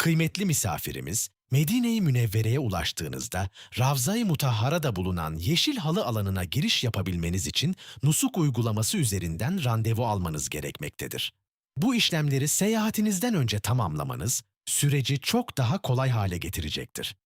Kıymetli misafirimiz, Medine-i Münevvere'ye ulaştığınızda Ravza-i Mutahhara'da bulunan yeşil halı alanına giriş yapabilmeniz için Nusuk uygulaması üzerinden randevu almanız gerekmektedir. Bu işlemleri seyahatinizden önce tamamlamanız süreci çok daha kolay hale getirecektir.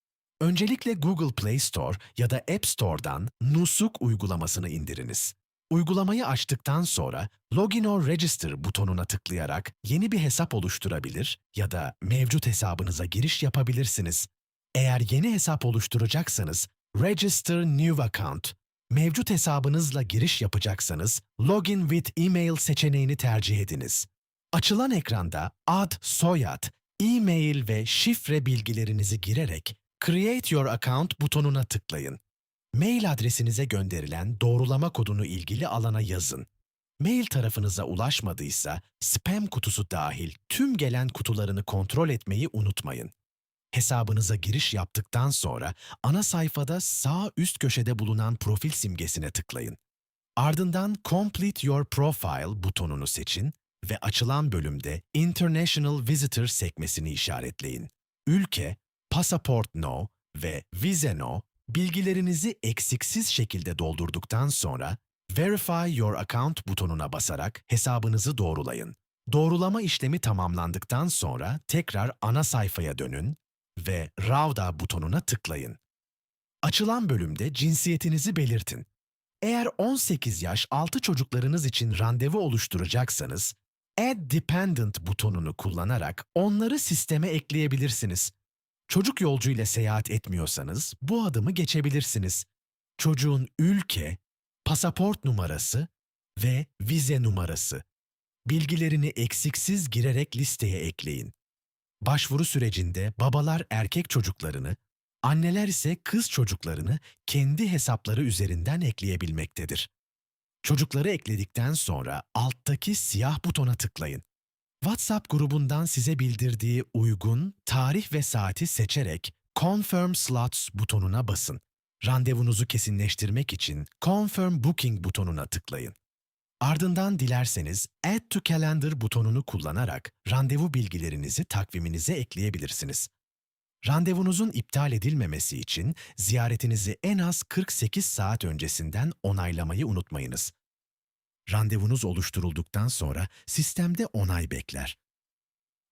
Öncelikle Google Play Store ya da App Store'dan Nusuk uygulamasını indiriniz. Uygulamayı açtıktan sonra Login or Register butonuna tıklayarak yeni bir hesap oluşturabilir ya da mevcut hesabınıza giriş yapabilirsiniz. Eğer yeni hesap oluşturacaksanız Register New Account, mevcut hesabınızla giriş yapacaksanız Login with Email seçeneğini tercih ediniz. Açılan ekranda ad, soyad, e-mail ve şifre bilgilerinizi girerek Create Your Account butonuna tıklayın. Mail adresinize gönderilen doğrulama kodunu ilgili alana yazın. Mail tarafınıza ulaşmadıysa spam kutusu dahil tüm gelen kutularını kontrol etmeyi unutmayın. Hesabınıza giriş yaptıktan sonra ana sayfada sağ üst köşede bulunan profil simgesine tıklayın. Ardından Complete Your Profile butonunu seçin ve açılan bölümde International Visitor sekmesini işaretleyin. Ülke, Pasaport No ve Vize No bilgilerinizi eksiksiz şekilde doldurduktan sonra Verify Your Account butonuna basarak hesabınızı doğrulayın. Doğrulama işlemi tamamlandıktan sonra tekrar ana sayfaya dönün ve Ravda butonuna tıklayın. Açılan bölümde cinsiyetinizi belirtin. Eğer 18 yaş altı çocuklarınız için randevu oluşturacaksanız, Add Dependent butonunu kullanarak onları sisteme ekleyebilirsiniz. Çocuk yolcu ile seyahat etmiyorsanız bu adımı geçebilirsiniz. Çocuğun ülke, pasaport numarası ve vize numarası. Bilgilerini eksiksiz girerek listeye ekleyin. Başvuru sürecinde babalar erkek çocuklarını, anneler ise kız çocuklarını kendi hesapları üzerinden ekleyebilmektedir. Çocukları ekledikten sonra alttaki siyah butona tıklayın. WhatsApp grubundan size bildirdiği uygun tarih ve saati seçerek Confirm Slots butonuna basın. Randevunuzu kesinleştirmek için Confirm Booking butonuna tıklayın. Ardından dilerseniz Add to Calendar butonunu kullanarak randevu bilgilerinizi takviminize ekleyebilirsiniz. Randevunuzun iptal edilmemesi için ziyaretinizi en az 48 saat öncesinden onaylamayı unutmayınız. Randevunuz oluşturulduktan sonra sistemde onay bekler.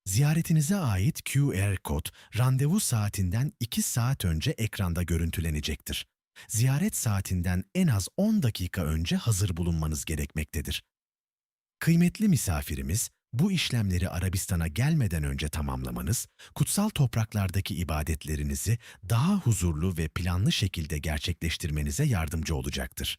Ziyaretinize ait QR kod randevu saatinden 2 saat önce ekranda görüntülenecektir. Ziyaret saatinden en az 10 dakika önce hazır bulunmanız gerekmektedir. Kıymetli misafirimiz, bu işlemleri Arabistan'a gelmeden önce tamamlamanız, kutsal topraklardaki ibadetlerinizi daha huzurlu ve planlı şekilde gerçekleştirmenize yardımcı olacaktır.